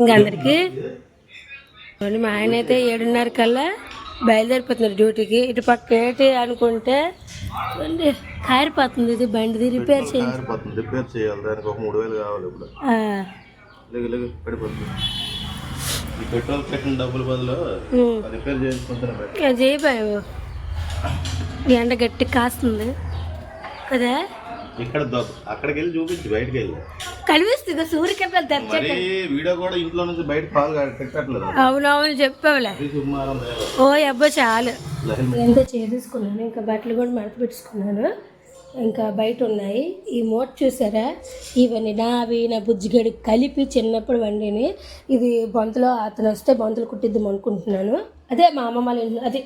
ఇంకా అందరికి మా ఆయన అయితే ఏడున్నర కల్లా బయలుదేరిపోతున్నారు డ్యూటీకి. ఇటు పక్క ఏంటి అనుకుంటే కారిపోతుంది ఇది బండిది రిపేర్ కారిపోతుంది రిపేర్ చేయాలి. దానికి ఒక మూడు వేలు కావాలి ఇప్పుడు. ఈ పెట్రోల్ పెట్టిన డబ్బుల బదులు రిపేర్ చేయబాయు ఎండ గట్టి కాస్తుంది కదా. ఇక్కడ అక్కడికి వెళ్ళి చూపించు బయటకు వెళ్ళి కనిపిస్తుంది సూర్యకిరణాలు మరి వీడియో కూడా ఇంట్లో నుంచి బయట పాలు పెట్టట్లేదు అవునవును చెప్పావులే. అది సుమారం లేదు. ఓ అబ్బో చాలు. లహరి ఎంత చేసేసుకున్నాను ఇంకా బట్టలు కూడా మడత పెట్టుకున్నాను. ఇంకా బయట ఉన్నాయి. ఈ మూట చూసారా? ఇవన్నీ నావి నా బుజ్జిగడి కలిపి చిన్నప్పుడు వండిని. ఇది బొంతలో అతను వస్తే బొంతలు కుట్టిద్దాం అనుకుంటున్నాను. అదే మా అమ్మమ్మ వాళ్ళ ఇంట్లో అదే.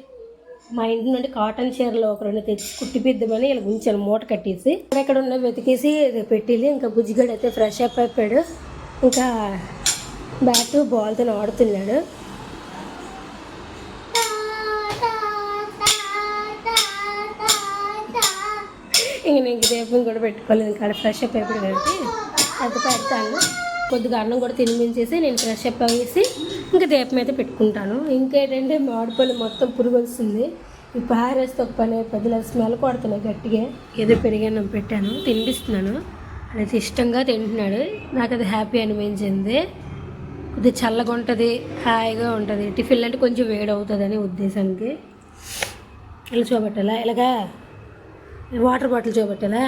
మా ఇంటి నుండి కాటన్ చీరలు ఒక రెండు తెచ్చి కుట్టిపిద్దామని ఇలా ఉంచాను మూట కట్టేసి. ఇక్కడ ఉన్న వెతికేసి ఇది పెట్టింది. ఇంకా బుజ్జిగడు అయితే ఫ్రెష్ అప్ అయిపోయాడు. ఇంకా బ్యాట్ బాల్తో ఆడుతున్నాడు. ఇంక నేను రేపు కూడా పెట్టుకోలేదు. ఇంకా ఫ్రెష్ అప్ అయిపోయి కాబట్టి అది పెడతాను. కొద్దిగా అన్నం కూడా తినిపించేసి నేను ఫ్రెష్ అప్ అయ్యేసి ఇంకా దీపం అయితే పెట్టుకుంటాను. ఇంకేంటంటే మామిడిపల్లి మొత్తం పురుగు వస్తుంది ఈ పారేస్తే ఒక పని పెద్దల స్మెల్ కొడుతున్నాయి గట్టిగా. ఏదో పెరిగాను పెట్టాను తినిపిస్తున్నాను. అది ఇష్టంగా తింటున్నాడు. నాకు అది హ్యాపీ అనిపించింది. కొద్దిగా చల్లగా ఉంటుంది హాయిగా ఉంటుంది. టిఫిన్ అంటే కొంచెం వేడి అవుతుంది అనే ఉద్దేశానికి. ఇలా చూపెట్టాలా? ఇలాగా వాటర్ బాటిల్ చూపెట్టాలా?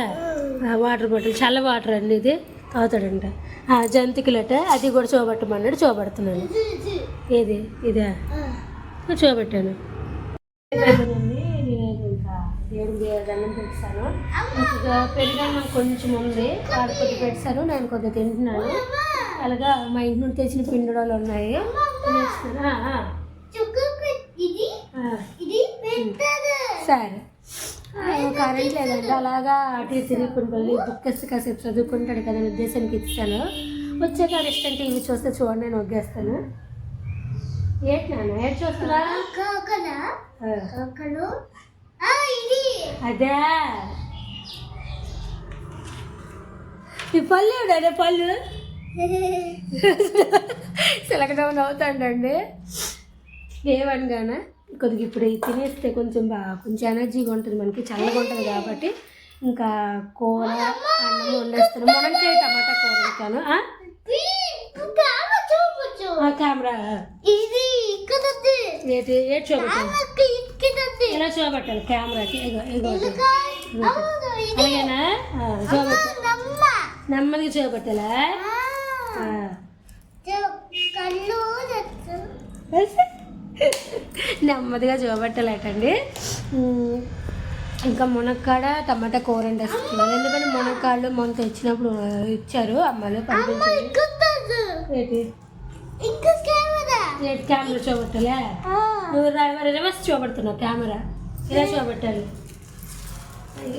వాటర్ బాటిల్ చల్ల వాటర్ అండి ఇది. తాగుతాడంట. జంతికలట అది కూడా చూపెట్టమన్నాడు చూపెడుతున్నాను. ఏది? ఇదా? చూపెట్టాను. దేవుడికి దండం పెట్టాను పెరిగన్నం కొంచెం ఉంది వాడు కొద్దిగా పెట్టాను నేను కొద్దిగా తింటున్నాను. అలాగా మా ఇంటి నుండి తెచ్చిన పిండుడలు ఉన్నాయి. సరే. కరెంట్ లేదండి అలాగా అటు వెళ్ళి బుక్ కాసేపు చదువుకుంటాడు కదా ఉద్దేశానికి ఇస్తాను వచ్చాక అది ఇష్టం టీవీ చూస్తే చూడండి నేను ఒగ్గేస్తాను. ఏంటి నాన్న చూస్తున్నా? అదే. ఈ పళ్ళు ఎవడే పళ్ళు? సిలకడం అవుతాడండి ఏమనగానే? కొద్దిగా ఇప్పుడు తినేస్తే కొంచెం బాగా కొంచెం ఎనర్జీగా ఉంటుంది మనకి చల్లగా ఉంటుంది కాబట్టి ఇంకా కూర అన్నం వండేస్తాను. మునక్కాయ టమాటా కూర వండుతాను. కెమెరా. ఏంటి ఏంటి చూపెట్టాలి ఎలా చూపెట్టాలి కెమెరాకి? ఇగో ఇగో. అలాగేనా? చూపెట్టాలి నెమ్మదిగా చూపెట్టాలా. కళ్ళు నెమ్మదిగా చూపెట్టాలటండి ఇంకా మునక్కాడ టమాటా కూర వండేస్తున్నాను ఎందుకంటే మునక్కాడలు మొన్న తెచ్చినప్పుడు ఇచ్చారు అమ్మలు పంపించారు. కెమెరా. చూపెట్టాలా నువ్వు రివర్స్ చూపెడుతున్నావు కెమెరా. ఇలా చూపెట్టాలి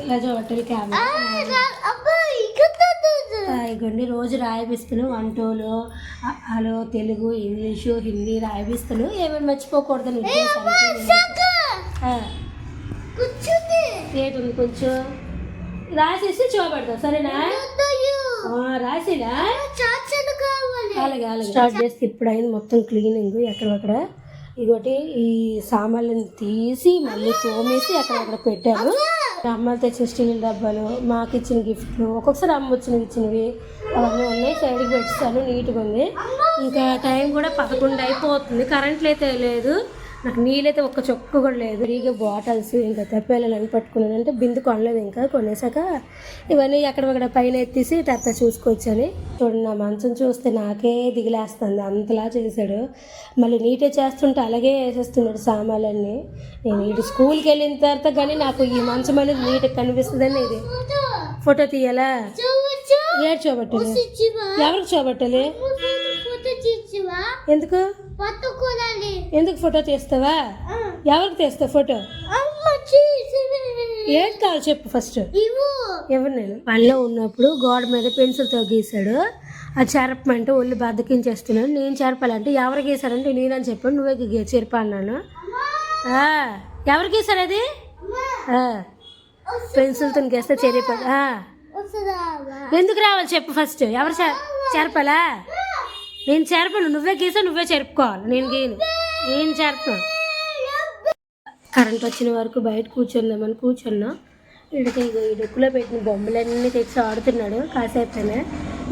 ఇలా చూపెట్టాలి కెమెరా. ఇగోండి రోజు రాయిపిస్తాను వంటలు హలో తెలుగు ఇంగ్లీషు హిందీ రాయిపిస్తాను ఏమేమి మర్చిపోకూడదని ఉద్దేశానికి నేను- ఆ, కూర్చుంది. ఏంటి కొంచెం రాసేసి చూపెడతా సరేనా? కావాలి. అలాగే అలాగే స్టార్ట్ చేస్తే ఇప్పుడు అయింది మొత్తం క్లీనింగ్ ఎక్కడక్కడ. ఇగోటి ఈ సామాన్లను తీసి మళ్ళీ తోమేసి అక్కడక్కడ పెట్టారు. అమ్మాయిలు తెచ్చిన స్టీల్ డబ్బాలు మాకు ఇచ్చిన గిఫ్ట్లు ఒక్కొక్కసారి అమ్మ వచ్చిన ఇచ్చినవి అవన్నీ ఉన్నాయి. సైడ్కి పెట్టిస్తాను నీట్గా ఉంది. ఇంకా టైం కూడా పదకొండు అయిపోతుంది. కరెంట్ అయితే లేదు. నాకు నీళ్ళైతే ఒక్క చొక్క కూడా లేదు. ఫ్రీగా బాటిల్స్ ఇంకా తెప్పేళ్ళని పట్టుకున్నాను. అంటే బిందు కొనలేదు ఇంకా కొనేసాక ఇవన్నీ ఎక్కడక్కడ పైన ఎత్తేసి టర్త చూసుకొచ్చని. చూడండి నా మంచం చూస్తే నాకే దిగిలేస్తుంది. అంతలా చేశాడు. మళ్ళీ నీటే చేస్తుంటే అలాగే వేసేస్తున్నాడు సామాన్లన్నీ. నేను ఇటు స్కూల్కి వెళ్ళిన తర్వాత కానీ నాకు ఈ మంచం అనేది నీట్గా కనిపిస్తుందని ఇది ఫోటో తీయాలా? ఏడు చూపెట్టాలి ఎవరికి చూపెట్టాలి ఎందుకు? ఎందుకు ఫోటో తీస్తావా? ఎవరికి తీస్తావు ఫోటో? ఏది కావాలి చెప్పు ఫస్ట్. ఎవరు నేను? పనిలో ఉన్నప్పుడు గోడ మీద పెన్సిల్తో గీశాడు. అది చెరపమంటే ఒళ్ళు బద్దకించేస్తున్నాడు. నేను చెరపాలంటే ఎవరు గీశారంటే నేనని చెప్పాను నువ్వే గీ చెరప అన్నాను. ఆ, ఎవరు గీశారు అది? ఆ, పెన్సిల్తో గీస్తే చెరిపోదు వస్తుందా? ఎందుకు రావాలి చెప్పు ఫస్ట్. ఎవరు చెరపాలా? నేను చేరపను. నువ్వే గీసా నువ్వే చెరుపుకోవాలి. నేను గీను నేను చెరపను. కరెంట్ వచ్చిన వరకు బయట కూర్చుందామని కూర్చున్నా. వీడికి ఇగో ఈ డొక్కులో పెట్టిన బొమ్మలన్నీ తెచ్చి ఆడుతున్నాడు. కాసేపునే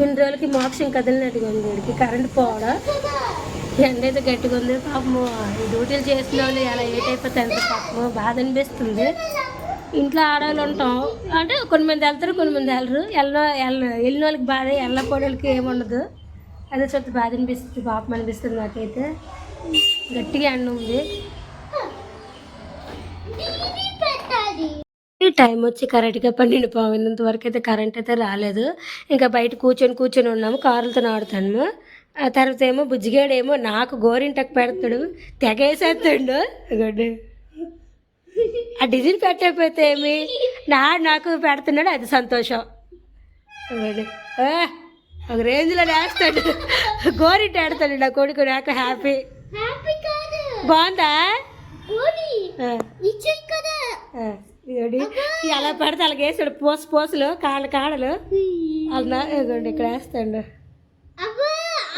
ఇన్ని రోజులకి మోక్షం కదిలినట్టుగా ఉంది వీడికి. కరెంట్ పోవడం ఎండ అయితే గట్టిగా ఉంది. పాపము ఈ డ్యూటీలు చేసిన వాళ్ళు ఎలా ఏట్ అయిపోతే ఎంత పాపము బాధ అనిపిస్తుంది. ఇంట్లో ఆడవాళ్ళు ఉంటాం. అంటే కొన్ని మంది వెళ్తారు కొన్ని మంది వెళ్ళరు. వెళ్ళ వెళ్ళిన వాళ్ళకి బాధ వెళ్ళపోయిన వాళ్ళకి ఏముండదు. అదే చోట బాధ అనిపిస్తుంది పాపం అనిపిస్తుంది నాకైతే. గట్టిగా ఎండ ఉంది. టైం వచ్చి కరెక్ట్గా పన్నెండు పోయినంత వరకు అయితే కరెంట్ అయితే రాలేదు. ఇంకా బయట కూర్చొని కూర్చొని ఉన్నాము కారులతో ఆడుతాము. ఆ తర్వాత ఏమో బుజ్జిగాడేమో నాకు గోరింటకు పెడతాడు తెగేసేస్తాడు. ఇదిగోండి. ఆ డిజైన్ పెట్టకపోతే ఏమి? నా నాకు పెడుతున్నాడు అది సంతోషం. ఇదిగోండి. ఒక రేంజ్లో వేస్తాడు. గోరింట ఆడతాడు నా కొడుకు నాకు హ్యాపీ బాగుందా? ఎలా పడితే అలాగ వేసాడు పోసు పోసులు కాళ్ళ కాడలు. అలా ఇదిగోండి ఇక్కడ వేస్తాడు.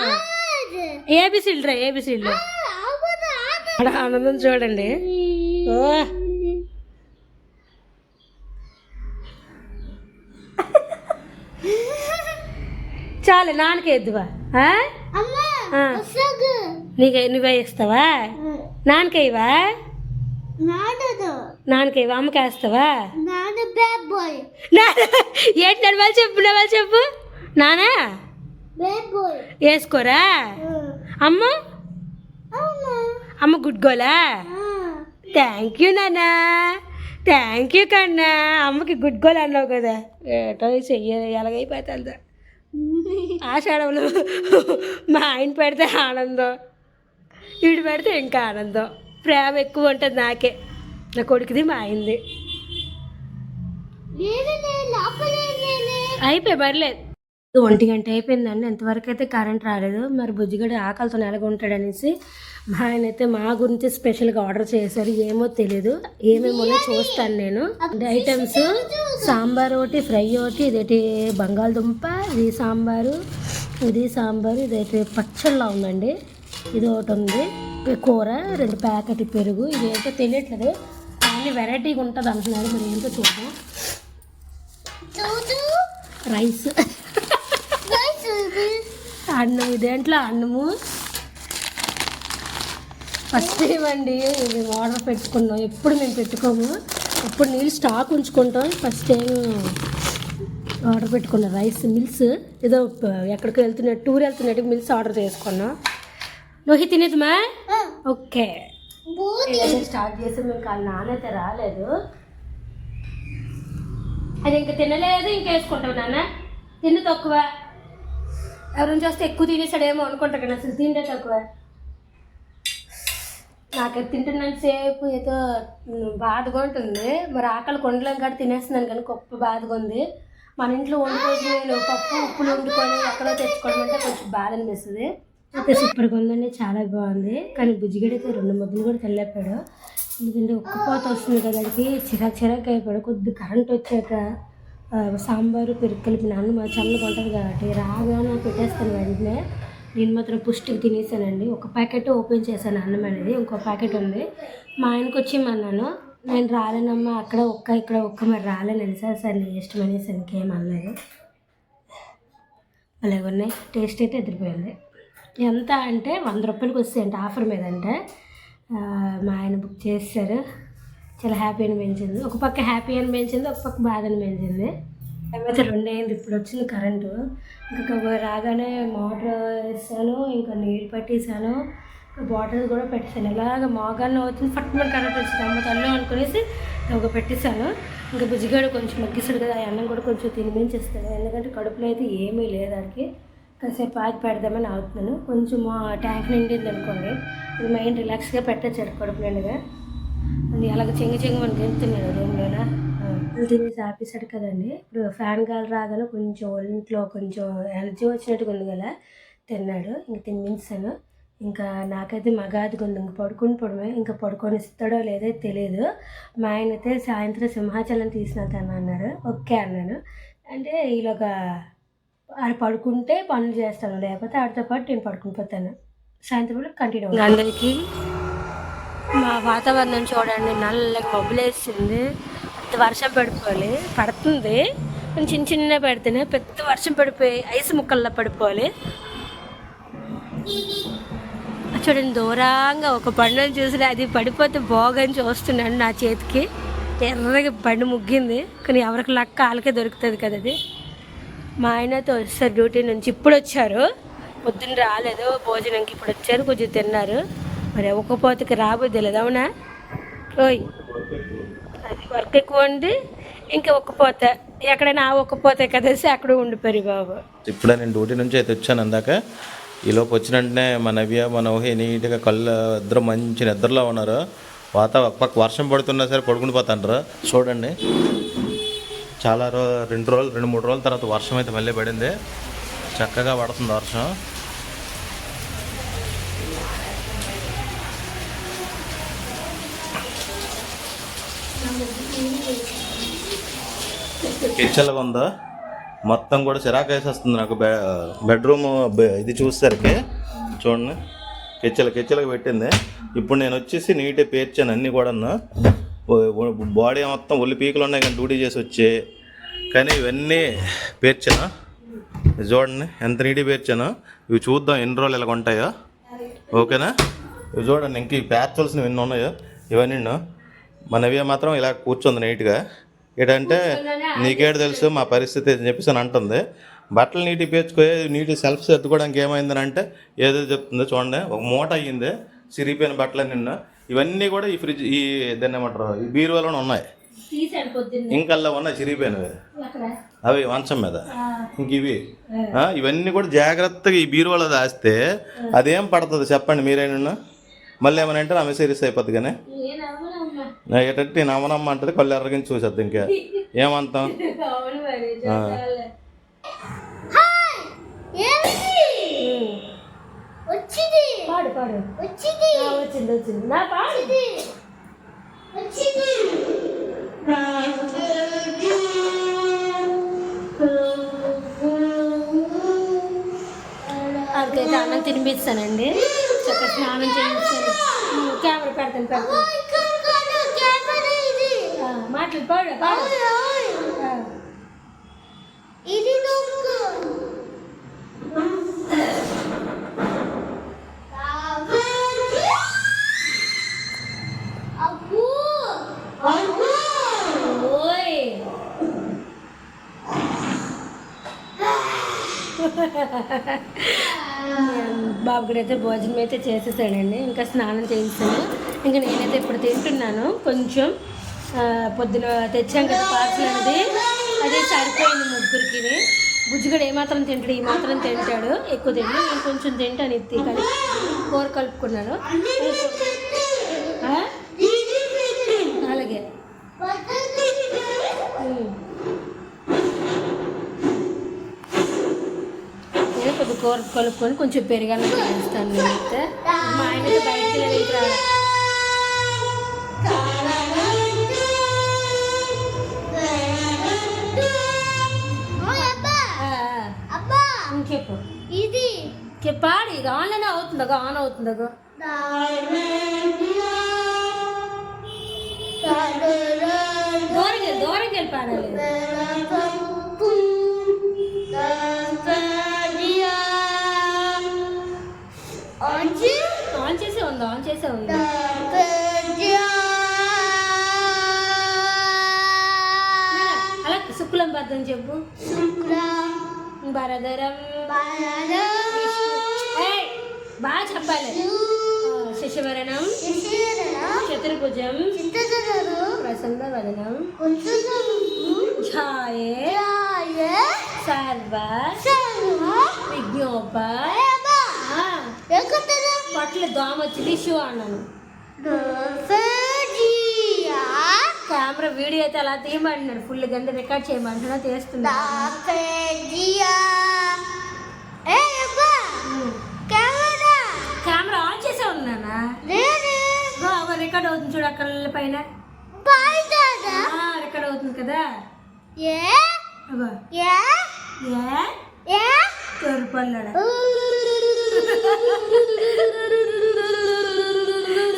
ఆజ్ ఏబిసిడ్లు ఆనందం చూడండి. ఓ. చాలు నాన్నకి ఎద్దువా? ఆ? అమ్మా ఆ. వసగు నీకే నువ్వే ఇస్తావా? నాన్నకేవా నాన్నకేవా అమ్మకి వేస్తావా? నాన్న బ్యాడ్ బాయ్ నాన్న ఏంటి వాళ్ళు చెప్పు నా వాళ్ళు చెప్పు. నానా? వేసుకోరా? అమ్మ? అమ్మ. గుడ్ గోలా థ్యాంక్ యూ నాన్న. థ్యాంక్ యూ కన్నా. అమ్మకి గుడ్ గోల్ అన్నావు కదా. ఏటో చెయ్య ఎలాగైపోతుందా. ఆషాఢంలో మా ఆయన పెడితే ఆనందం వీడు పెడితే ఇంకా ఆనందం. ప్రేమ ఎక్కువ ఉంటుంది నాకే. నా కొడుకుది మా ఆయనది. అయిపోయి పర్లేదు ఒంటి గంట అయిపోయిందండి. ఎంతవరకు అయితే కరెంట్ రాలేదు. మరి బుజ్జిగడ ఆకలితో నెలగొంటాడనేసి మా ఆయన అయితే మా గురించి స్పెషల్గా ఆర్డర్ చేశారు. ఏమో తెలియదు ఏమేమో చూస్తాను నేను. ఐటమ్స్ సాంబార్ ఒకటి ఫ్రై ఒకటి ఇదేటి బంగాళదుంప ఇది సాంబారు ఇది సాంబారు ఇదేటి పచ్చళ్ళ ఉందండి. ఇది ఒకటి ఉంది. కూర రెండు ప్యాకెట్ పెరుగు. ఇది ఏంటో తెలియట్లేదు. అన్ని వెరైటీగా ఉంటుంది అంటున్నారు. మరి ఏంటో చూద్దాం. రైస్ అన్నం ఇదేంట్లో అన్నము? ఫస్ట్ టైం అండి ఇది ఆర్డర్ పెట్టుకున్నాం. ఎప్పుడు మేము పెట్టుకోము. ఇప్పుడు నీళ్ళు స్టాక్ ఉంచుకుంటాం. ఫస్ట్ టైం ఆర్డర్ పెట్టుకున్నాం. రైస్ మిల్స్ ఏదో ఎక్కడికి వెళ్తున్నట్టు టూర్ వెళ్తున్నట్టు మిల్స్ ఆర్డర్ చేసుకున్నాం. లోహి తినేదిమా ఓకే. స్టార్ట్ చేసి మేము కాదు నానైతే రాలేదు. అది ఇంకా తినలేదు ఇంకా వేసుకుంటావు నాన్న. తిండి తక్కువ. ఎవరైనా చూస్తే ఎక్కువ తినేసాడేమో అనుకుంటా కానీ అసలు తింటే తక్కువ. నాకు తింటున్నాను సేపు ఏదో బాధగా ఉంటుంది. మరి ఆకలి కొండలేం కాడ తినేస్తున్నాను కానీ గొప్ప బాధగా ఉంది. మన ఇంట్లో వండుకోవచ్చు నేను పప్పు ఉప్పులు వండుకొని ఎక్కడో తెచ్చుకోవడం అంటే కొంచెం బాధ అనిపిస్తుంది. అయితే సూపర్గా ఉందండి చాలా బాగుంది. కానీ బుజ్జిగడైతే రెండు ముద్దలు కూడా తెల్లేపాడు. ఎందుకంటే ఉక్కుపోత వస్తుంది కదా దానికి చిరాకు చిరాకు అయిపోయాడు. కొద్ది కరెంట్ వచ్చాక సాంబారు పెరుగు కలిపి నాన్న మా చల్లగా ఉంటుంది కాబట్టి రాగానే పెట్టేస్తాను వెంటనే. నేను మాత్రం పుష్టికి తినేసానండి. ఒక ప్యాకెట్ ఓపెన్ చేశాను అన్నం అనేది ఇంకో ప్యాకెట్ ఉంది. మా ఆయనకు వచ్చేయమన్నాను నేను రాలేనమ్మా అక్కడ ఒక్క ఇక్కడ ఒక్క మరి రాలేను సార్ సార్ నీ ఇష్టం అనేసి ఇంకేం అనలేదు. అలాగే ఉన్నాయి. టేస్ట్ అయితే ఎదిరిపోయింది. ఎంత అంటే వంద రూపాయలకి వస్తాయంట ఆఫర్ మీద అంటే. మా ఆయన బుక్ చేశారు. చాలా హ్యాపీ అనిపించింది ఒక పక్క హ్యాపీ అనిపించింది ఒక పక్క బాధ అనిపించింది అయితే రెండు అయింది ఇప్పుడు వచ్చింది కరెంటు ఇంకా రాగానే మోటార్ వేసాను ఇంకా నీళ్ళు పట్టేసాను. బాటిల్స్ బాటిల్ కూడా పెట్టేసాను. ఇలాగ మోగాన్ని అవుతుంది ఫట్మని కరెంట్ వచ్చింది అమ్మ తల్లి అనుకునేసి ఒక పెట్టేశాను ఇంకా బుజ్జిగాడు కొంచెం మగ్గిస్తాడు కదా ఆ అన్నం కూడా కొంచెం తినిపించేస్తాను ఎందుకంటే కడుపులో అయితే ఏమీ లేదు దానికి కాసేపు ఆగి పెడదామని అవుతున్నాను కొంచెం మా ట్యాంక్ నిండింది అనుకోండి. ఇది మైండ్ రిలాక్స్గా పెట్టచ్చు కడుపు నిండుగా. అలాగ చెంగి చెంగి మనం గెలుతున్నాడు రూమ్లోన? తినేసి ఆపేసాడు కదండి. ఇప్పుడు ఫ్యాన్ గాలి రాగానే కొంచెం ఒంట్లో కొంచెం ఎనర్జీ వచ్చినట్టుగా ఉంది కదా తిన్నాడు. ఇంక తినిపించాను. ఇంకా నాకైతే మగాదిగా ఉంది. ఇంక పడుకుని పడమే ఇంకా పడుకొని ఇస్తాడో లేదో తెలియదు మా ఆయన అయితే సాయంత్రం సింహాచలం తీసిన తను అన్నారు. ఓకే అన్నాను. అంటే ఈలోగా ఆడు పడుకుంటే పనులు చేస్తాను. లేకపోతే ఆడితో పాటు నేను పడుకుని పోతాను. సాయంత్రం కంటిన్యూ అందరికీ మా వాతావరణం చూడండి నల్లగా మబ్బులేసింది పెద్ద వర్షం పడిపోవాలి. పడుతుంది. కానీ చిన్న చిన్న పెడితేనే పెద్ద వర్షం పడిపోయి ఐస్ ముక్కల్లో పడిపోవాలి. చూడండి దూరంగా ఒక పండుని చూసి అది పడిపోతే బాగని చూస్తున్నాను నా చేతికి. ఎర్రగా బండి ముగ్గింది. కానీ ఎవరికి లక్క వాళ్ళకే దొరుకుతుంది కదా అది. మా ఆయనతో వస్తారు డ్యూటీ నుంచి. ఇప్పుడు వచ్చారు పొద్దున్న రాలేదు. భోజనంకి ఇప్పుడు వచ్చారు కొంచెం తిన్నారు. మరి ఒక పోతకి రాబోద్ది లేదు అవునా? ఓయ్. అది వర్క్ ఎక్కువండి ఇంకా ఒక్క పోత. ఎక్కడైనా ఆ ఒక్క పోతే కదేసి అక్కడ ఉండిపోయి బాబు. ఇప్పుడే నేను డ్యూటీ నుంచి అయితే వచ్చాను అందాక. ఈలోపు వచ్చిన వెంటనే మా నవ్య మా నవ్య నీట్గా కళ్ళు ఇద్దరు మంచి నిద్రలో ఉన్నారు. వాత పక్క వర్షం పడుతున్నా సరే పడుకుని పోతాండ్రు. చూడండి. చాలా రో రెండు రోజులు రెండు మూడు రోజుల తర్వాత వర్షం అయితే మళ్ళీ పడింది. చక్కగా పడుతుంది వర్షం. కిచెన్గా ఉందా? మొత్తం కూడా చిరాకు వేసేస్తుంది నాకు బె బెడ్రూమ్ ఇది చూసేసరికి. చూడండి. కిచెల కిచెలకు పెట్టింది. ఇప్పుడు నేను వచ్చేసి నీట్గా పేర్చాను అన్నీ కూడా బాడీ మొత్తం ఒళ్ళు పీకులు ఉన్నాయి కానీ డ్యూటీ చేసి వచ్చి. కానీ ఇవన్నీ పేర్చాను. చూడండి ఎంత నీట్గా పేర్చాను. ఇవి చూద్దాం ఎన్ని రోజులు ఇలా ఉంటాయో. ఓకేనా? ఇవి చూడండి ఇంక ఈ ఎన్ని ఉన్నాయో. ఇవన్నీ మనవి మాత్రం ఇలా కూర్చుంది నీట్గా. ఏంటంటే నీకేడు తెలుసు మా పరిస్థితి అని చెప్పేసి అని అంటుంది. బట్టలు నీటి పేర్చుకో నీటి సెల్ఫ్ సర్దుకోవడానికి ఏమైందని అంటే ఏదో చెప్తుందో చూడండి. ఒక మూట అయ్యింది సిరిగిపోయిన బట్టలు నిన్న. ఇవన్నీ కూడా ఈ ఫ్రిడ్జ్ ఈ దాన్ని ఏమంటారు ఈ బీరువాలోనే ఉన్నాయి. ఇంకల్లా ఉన్నాయి చిరిగిపోయినవి అవి మంచం మీద. ఇంక ఇవి. ఇవన్నీ కూడా జాగ్రత్తగా ఈ బీరువాలో దాస్తే అదేం పడుతుంది చెప్పండి మీరేనా? మళ్ళీ ఏమైనా అంటే ఆమె సీరియస్ అయిపోద్ది కానీ. ఏంటంటే నేను అమ్మనమ్మ అంటది కళ్ళు ఎర్రగించి చూసేద్ది ఇంకా. ఏమిటి? పాడు పాడు. వచ్చింది. ఆ, వచ్చింది వచ్చింది. నా పాడు. వచ్చింది. అక్కడికైతే అన్నం తినిపిస్తానండి. చక్కగా స్నానం చేయించాను కెమెరా పెడతాను పెడతాను. ఇది నొక్కు అబ్బో అబ్బో ఓయ్ బాబుగడు అయితే భోజనం అయితే చేసేసాడండి ఇంకా స్నానం చేయిస్తాను ఇంకా నేనైతే ఇప్పుడు తింటున్నాను. కొంచెం పొద్దున తెచ్చాం కదా పార్సల్ అనేది. అది సరిపోయింది ముగ్గురికి. బుజ్జిగడు ఏమాత్రం తింటాడు ఈ మాత్రం తింటాడు. ఎక్కువ తింటాడు నేను కొంచెం తింటాను ఎత్తి కానీ కూర కలుపుకున్నాను. అలాగే. నేను కొద్ది కూర కలుపుకొని కొంచెం పెరిగాను వేస్తాను నేనైతే. మా ఆయన అయితే బయటికి వెళ్ళి చెప్పు. ఇది. చెప్పాడు ఇది ఆన్లైన్ అవుతుందా ఆన్ అవుతుందా దూరంగా దూరంగా పాడాలి. ఆన్ చేసే ఉంది ఆన్ చేసే ఉంది? అలా శుక్లం బద్దం చెప్పు. భరధరం ఏయ్, బాగా చెప్పాలి. శిశువరణం శశివరణం చతుర్భుజం ప్రసన్న వదనం ఛాయే సర్వ విజ్ఞోప పట్ల దోమ వచ్చింది షూ అన్నాను కెమెరా వీడియో అయితే అలా తీయమంటున్నాడు. ఫుల్ గంట రికార్డ్ చేయమంటున్నా తీస్తున్నా కెమెరా! ఆన్ చేసే ఉన్నానా రికార్డ్ అవుతుంది చూడు అక్కడ పైన. రికార్డ్ అవుతుంది కదా. ఏ. ఏ? ఏ? తోరుపల్లడ.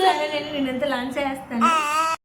సరే నేను నేనంతా లాంచ్ చేస్తాను.